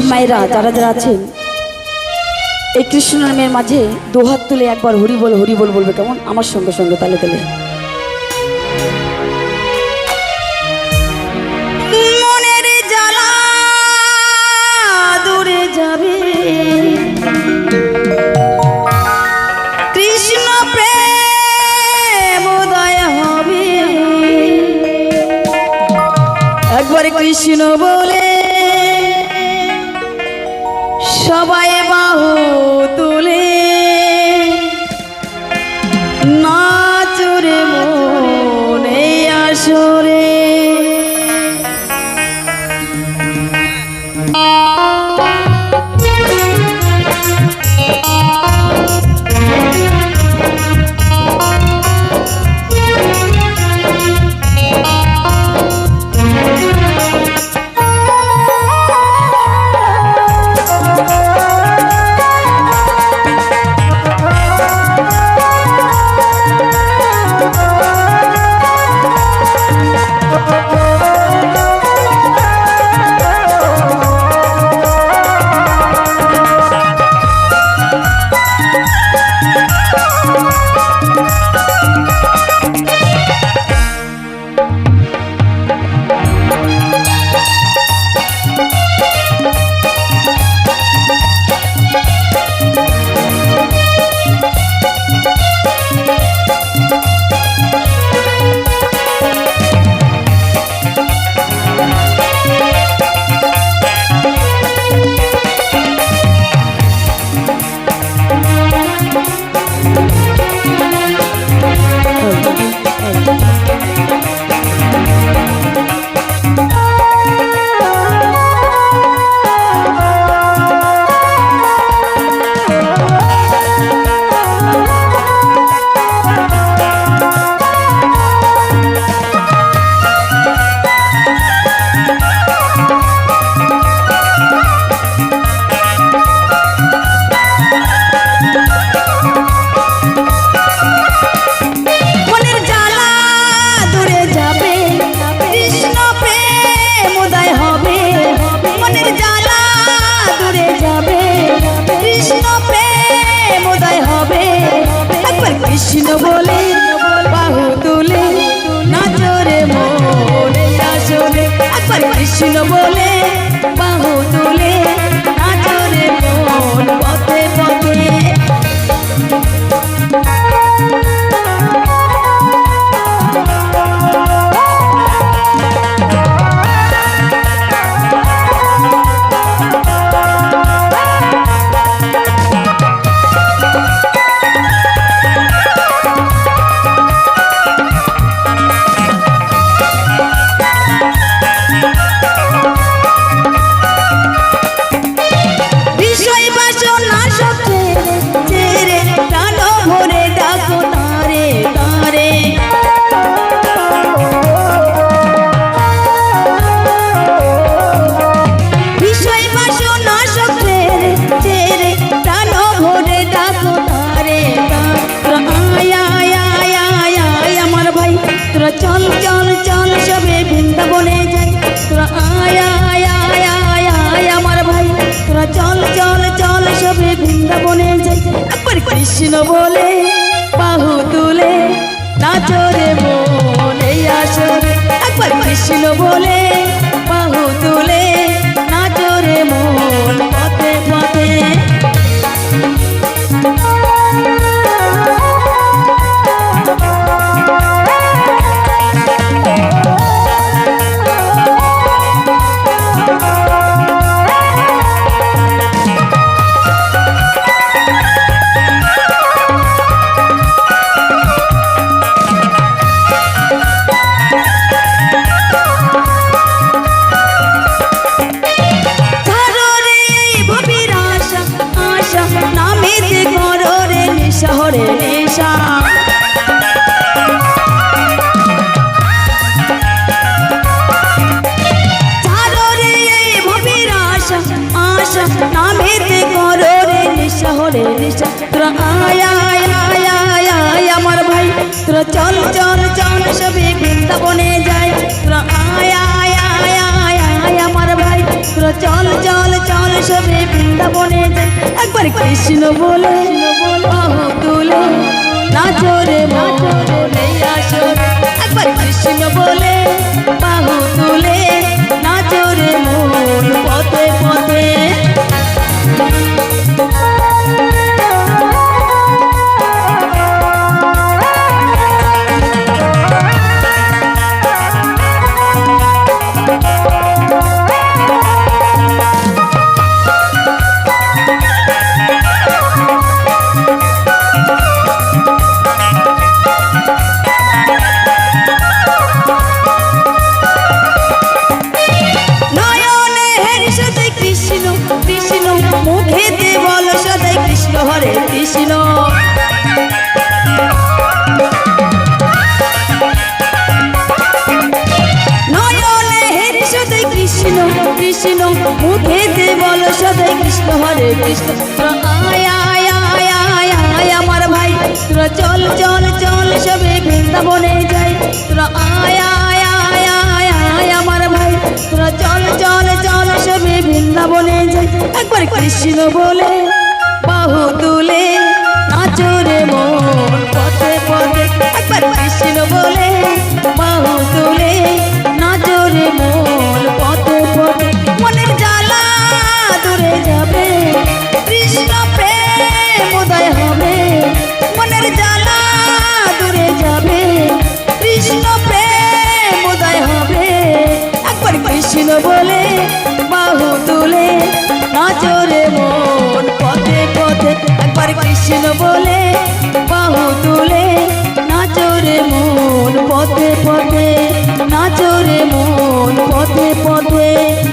সব মায়েরা যারা যারা আছেন, এই কৃষ্ণ নামের মাঝে দুহাত তুলে একবার হরি বল হরি বল বলবে কেমন? আমার সঙ্গে সঙ্গে, তালে তালে। কৃষ্ণ ছিল বলে কৃষ্ণ বলে বাহু তুলে নাচরে মনে আসরে। একবার কৃষ্ণ বলে একবার কৃষ্ণ বলে তুলে নাচো রে মনে একবার কৃষ্ণ বলে আমার ভাই। তোরা চল চল আয় আমার ভাই। তোরা চল চল একবার কৃষ্ণ বলে বাহু তুলে বলে বাহু তুলে, নাচো রে মন পথে পথে। একবার কৃষ্ণ বলে, বাহু তুলে, নাচো রে মন পথে পথে। নাচরে মন পথে পথে।